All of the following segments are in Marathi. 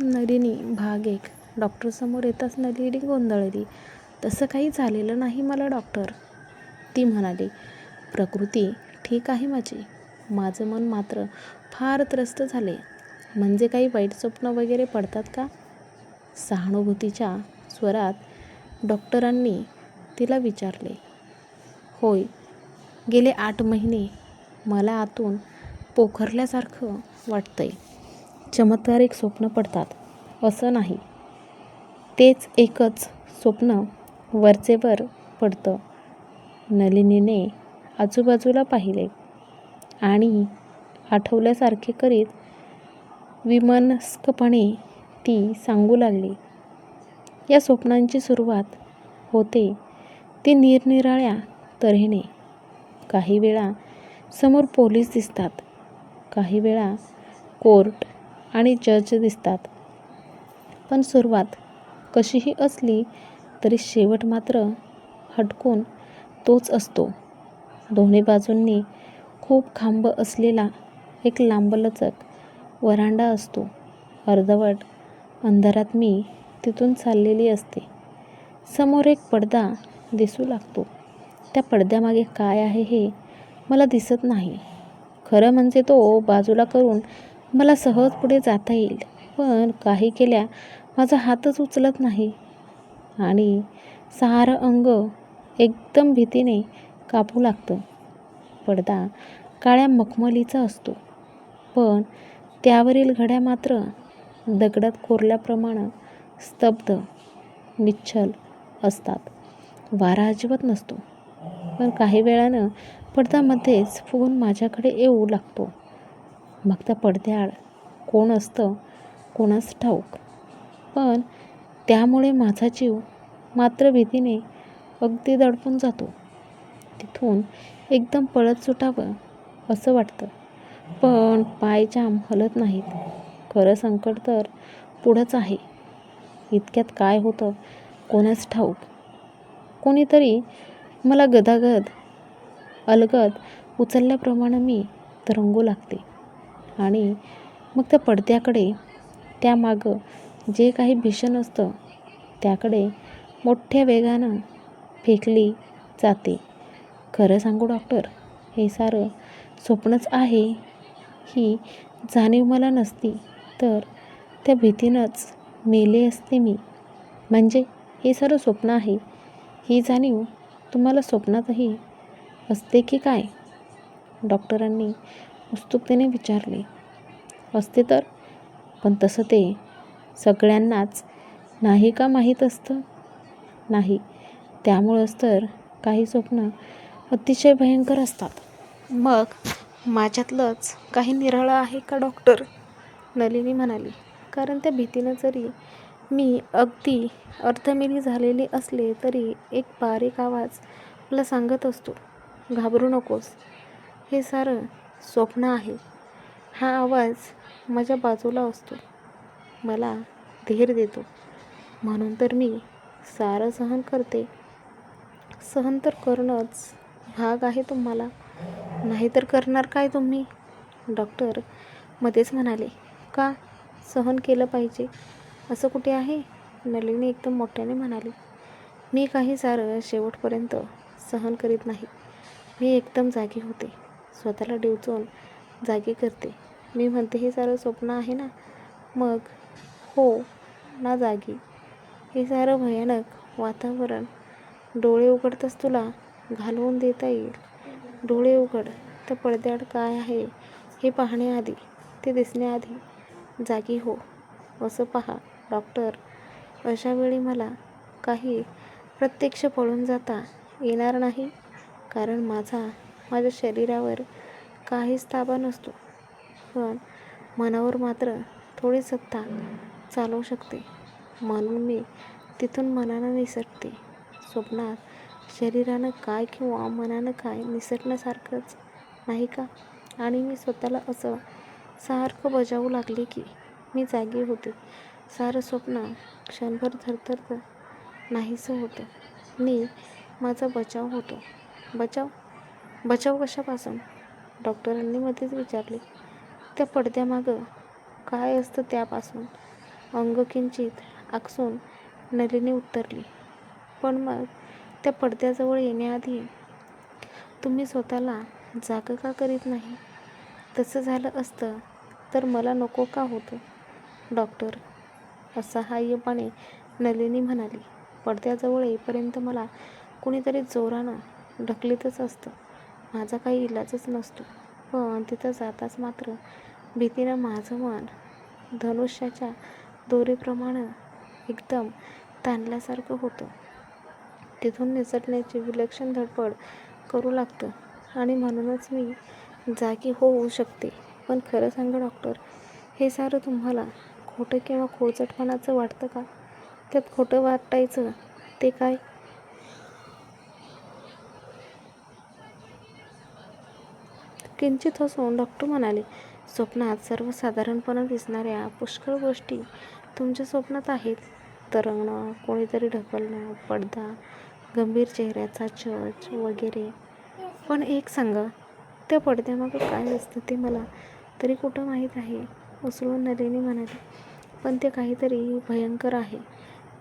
नलिनी भाग एक. डॉक्टरसमोर येताच नलिनी गोंधळली तसं काही झालेलं नाही मला डॉक्टर. ती म्हणाली प्रकृती ठीक आहे माझी. माझं मन मात्र फार त्रस्त झाले. म्हणजे काही वाईट स्वप्न वगैरे पडतात का? सहानुभूतीच्या स्वरात डॉक्टरांनी तिला विचारले होय. गेले आठ महिने मला आतून पोखरल्यासारखं वाटतंय. चमत्कारिक स्वप्न पडतात. असं नाही. तेच एकच स्वप्न वरचेवर पडतं. नलिनीने आजूबाजूला पाहिले आणि आठवल्यासारखे करीत विमनस्कपणे ती सांगू लागली. या स्वप्नांची सुरुवात होते ती निरनिराळ्या तऱ्हेने. काही वेळा समोर पोलीस दिसतात. काही वेळा कोर्ट आणि जज दिसतात. पण सुरुवात कशीही असली तरी शेवट मात्र हटकून तोच असतो. दोन्ही बाजूंनी खूप खांब असलेला एक लांबलचक वरांडा असतो. अर्धवट अंधारात मी तिथून चाललेली असते. समोर एक पडदा दिसू लागतो. त्या पडद्यामागे काय आहे हे मला दिसत नाही. खरं म्हणजे तो बाजूला करून मला सहज पुढे जाता येईल पण काही केल्या माझा हातच उचलत नाही. आणि सारं अंग एकदम भीतीने कापू लागतं. पडदा काळ्या मखमलीचा असतो. पण त्यावरील घड्या मात्र दगडात कोरल्याप्रमाणे स्तब्ध निच्छल असतात. वारा अजिबात नसतो. पण काही वेळानं पडदामध्येच फोन फुगून माझ्याकडे येऊ लागतो. मग त्या पडद्याआड कोण असतं कोणास ठाऊक. पण त्यामुळे माझा जीव मात्र भीतीने अगदी दडपून जातो. तिथून एकदम पळत सुटावं असं वाटतं. पण पाय जाम हलत नाहीत. खरं संकट तर पुढंच आहे. इतक्यात काय होतं कोणास ठाऊक. कोणीतरी मला गदागद अलगद उचलल्याप्रमाणे मी तरंगू लागते. आणि मग त्या पडद्याकडे त्यामागं जे काही भीषण असतं त्याकडे मोठ्या वेगानं फेकली जाते. खरं सांगू डॉक्टर? हे सारं स्वप्नच आहे. ही जाणीव मला नसती. तर त्या भीतीनंच मेले असते मी. म्हणजे हे सारं स्वप्न आहे. ही जाणीव तुम्हाला स्वप्नातही असते की काय? डॉक्टरांनी उत्सुकतेने विचारले. असते तर? पण तसं ते सगळ्यांनाच नाही का माहीत असतं? नाही. त्यामुळंच तर काही स्वप्न अतिशय भयंकर असतात. मग माझ्यातलंच काही निराळं आहे का डॉक्टर? नलिनी म्हणाली. कारण त्या भीतीनं जरी मी अगदी अर्धमिली झालेली असले तरी एक बारीक आवाज मला सांगत असतो. घाबरू नकोस. हे सारं स्वप्न आहे. हा आवाज माझ्या बाजूला असतो. मला धीर देतो. म्हणून तर मी सारं सहन करते. सहन तर करणंच भाग आहे तुम्हाला. नाहीतर करणार काय तुम्ही? डॉक्टर मध्येच म्हणाले का सहन केलं पाहिजे? असं कुठे आहे? नलिनी एकदम मोठ्याने म्हणाली मी काही सारं शेवटपर्यंत सहन करीत नाही. मी एकदम जागी होते. स्वतःला डिवचून जागी करते. मी म्हणते हे सारं स्वप्न आहे ना? मग हो ना जागी. हे सारं भयानक वातावरण. डोळे उघडताच तुला घालवून देता येईल. डोळे उघड. तर पडद्याआड काय आहे हे पाहण्याआधी ते दिसण्याआधी जागी हो. असं पहा डॉक्टर. अशावेळी मला काही प्रत्यक्ष पळून जाता येणार नाही कारण माझा माझ्या शरीरावर काहीच ताबा नसतो. पण मनावर मात्र थोडी सत्ता चालवू शकते. म्हणून मी तिथून मनानं निसटते. स्वप्नात शरीरानं काय किंवा मनानं काय निसटण्यासारखंच नाही का? आणि मी स्वतःला असं सारखं बजावू लागले की मी जागी होते. सारं स्वप्न क्षणभर थरथरतं नाहीसं होतं. मी माझा बचाव होतो. बचाव बचाव कशापासून डॉक्टरांनी मध्येच विचारले त्या पडद्यामागं काय असतं त्यापासून अंग किंचित आकसून नलिनी उत्तरली. पण मग त्या पडद्याजवळ येण्याआधी तुम्ही स्वतःला जागं का करीत नाही? तसं झालं असतं तर मला नको का होतं? डॉक्टर, असहाय्यपणे नलिनी म्हणाली. पडद्याजवळ येईपर्यंत मला कुणीतरी जोरानं ढकलीतच असतं. माझा काही इलाजच नसतो. पण तिथं जाताच मात्र भीतीनं माझं मन धनुष्याच्या दोरीप्रमाणं एकदम ताणल्यासारखं होतं. तिथून निसटण्याची विलक्षण धडपड करू लागतं आणि म्हणूनच मी जागी होऊ शकते. पण खरं सांगा डॉक्टर, हे सारं तुम्हाला खोटं किंवा खोचटपणाचं वाटतं का? त्यात खोटं वाटायचं ते काय? किंचित हसून डॉक्टर म्हणाले, स्वप्नात सर्वसाधारणपणे दिसणाऱ्या पुष्कळ गोष्टी तुमच्या स्वप्नात आहेत. तरंगणं, कोणीतरी ढकलणं, पडदा, गंभीर चेहऱ्याचा चर्च वगैरे. पण एक सांगा, त्या पडद्यामागं काय असतं ते मला तरी कुठं माहीत आहे? उसळून नरेने म्हणाले पण ते काहीतरी भयंकर आहे.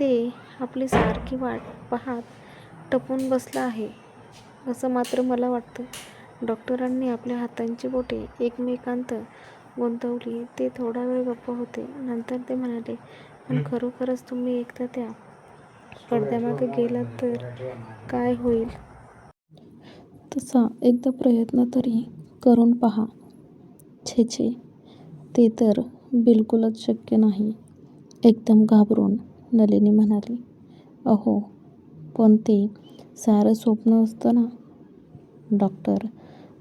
ते आपली सारखी वाट पाहत टपून बसलं आहे असं मात्र मला वाटतं. डॉक्टरांनी आपल्या हातांची बोटे एकमेकांत गुंतवली. ते थोडा वेळ गप्प होते. नंतर ते म्हणाले, पण खरोखरच तुम्ही एकदा त्या पडद्यामागे गेलात तर काय होईल? तसा एकदा प्रयत्न तरी करून पहा. छे छे, ते तर बिलकुलच शक्य नाही. एकदम घाबरून नलिनी म्हणाली. अहो, पण ते सारं स्वप्न असतं ना? डॉक्टर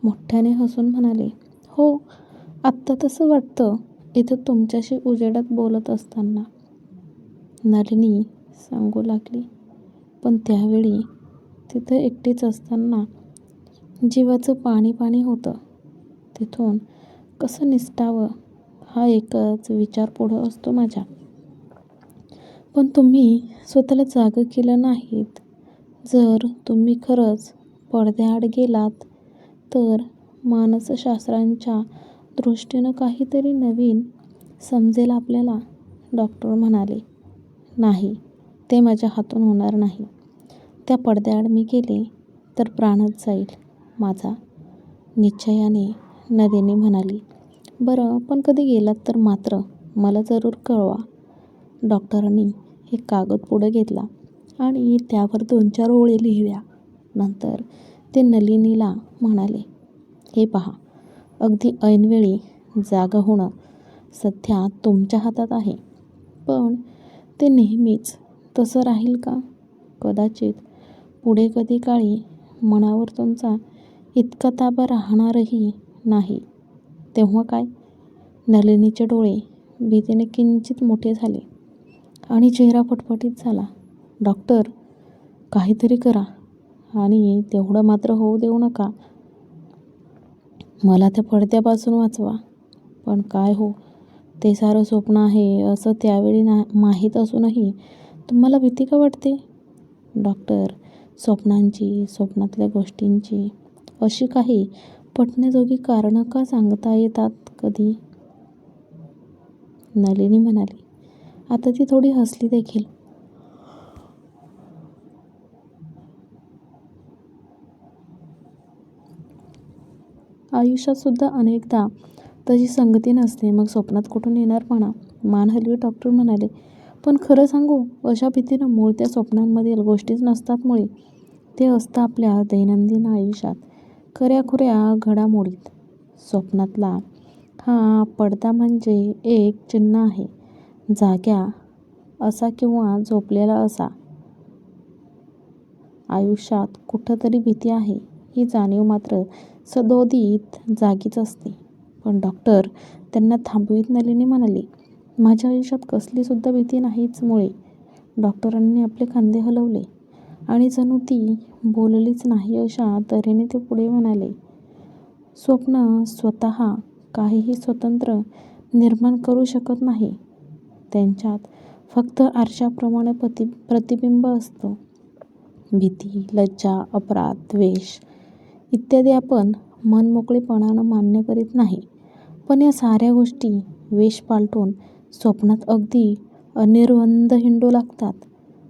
मोठ्याने हसून म्हणाले. हो, आत्ता तसं वाटतं इथं तुमच्याशी उजेडात बोलत असताना. नलिनी सांगू लागली. पण त्यावेळी तिथं एकटीच असताना जीवाचं पाणी पाणी होतं. तिथून कसं निसटावं हा एकच विचार पुढं असतो माझ्या. पण तुम्ही स्वतःला जागं केलं नाहीत. जर तुम्ही खरंच पडद्याआड गेलात तर मानसशास्त्राच्या दृष्टीनं काहीतरी नवीन समजेल आपल्याला. डॉक्टर म्हणाले. नाही, ते माझ्या हातून होणार नाही. त्या पडद्याआड मी गेले तर प्राणच जाईल माझा, निश्चयाने नलिनी म्हणाली. बरं, पण कधी गेलात तर मात्र मला जरूर कळवा. डॉक्टरांनी एक कागद पुढं घेतला आणि त्यावर दोन-चार ओळी लिहिल्या. नंतर ते नलिनीला म्हणाले, हे पहा, अगदी ऐनवेळी जागं होणं सध्या तुमच्या हातात आहे. पण ते नेहमीच तसं राहील का? कदाचित पुढे कधी काळी मनावर तुमचा इतका ताबा राहणारही नाही. तेव्हा काय? नलिनीचे डोळे भीतीने किंचित मोठे झाले आणि चेहरा फटफटीत झाला. डॉक्टर, काहीतरी करा आणि तेवढं मात्र होऊ देऊ नका. मला त्या पडद्यापासून वाचवा. पण काय हो, ते सारं स्वप्न आहे असं त्यावेळी ना माहीत असूनही तुम्हाला भीती का वाटते? डॉक्टर, स्वप्नांची, स्वप्नातल्या गोष्टींची अशी काही पटण्याजोगी कारणं का सांगता येतात कधी? नलिनी म्हणाली. आता ती थोडी हसली देखील. आयुष्यात सुद्धा अनेकदा तशी संगती नसते. मग स्वप्नात कुठून येणार म्हणा? मान हलवी डॉक्टर म्हणाले. पण खरं सांगू, अशा भीतीनं मूळ त्या स्वप्नांमधील गोष्टीच नसतात मुळी. ते असतं आपल्या दैनंदिन आयुष्यात, खऱ्याखुऱ्या घडामोडीत. स्वप्नातला हा पडदा म्हणजे एक चिन्ह आहे. जाग्या असा किंवा झोपलेला असा. आयुष्यात कुठंतरी भीती आहे ही जाणीव मात्र सदोदित जागीच असते. पण डॉक्टर त्यांना थांबवीत नलिनी म्हणाली, माझ्या आयुष्यात कसलीसुद्धा भीती नाहीच मुळे डॉक्टरांनी आपले खांदे हलवले आणि जणू ती बोललीच नाही अशा तऱ्हेने ते पुढे म्हणाले, स्वप्न स्वतः काहीही स्वतंत्र निर्माण करू शकत नाही. त्यांच्यात फक्त आरशाप्रमाणे प्रति प्रतिबिंब असतं. भीती, लज्जा, अपराध, द्वेष इत्यादी आपण मनमोकळेपणानं मान्य करीत नाही. पण या साऱ्या गोष्टी वेष पालटून स्वप्नात अगदी अनिर्बंध हिंडू लागतात.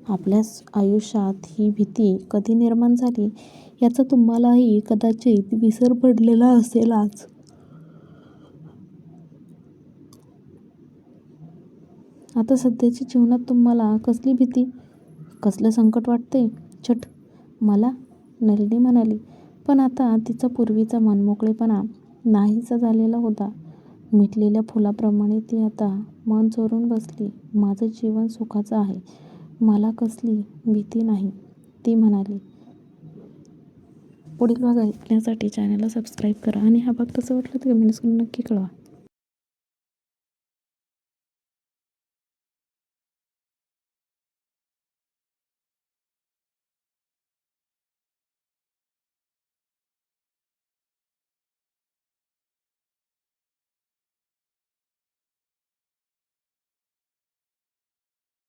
आपल्या आयुष्यात ही भीती कधी निर्माण झाली याचा तुम्हालाही कदाचित विसर पडलेला असेलच. आता सध्याच्या जीवनात तुम्हाला कसली भीती? कसलं संकट वाटतंय? छट मला नलिनी म्हणाली पण आता तिचा पूर्वीचा मनमोकळेपणा नाहीसा झालेला होता. मिटलेल्या फुलाप्रमाणे ती आता मन चोरून बसली. माझं जीवन सुखाचं आहे. मला कसली भीती नाही. ती म्हणाली पुढील भाग ऐकण्यासाठी चॅनलला सबस्क्राईब करा आणि हा भाग कसा वाटला ते कमेंट्स करून नक्की कळवा.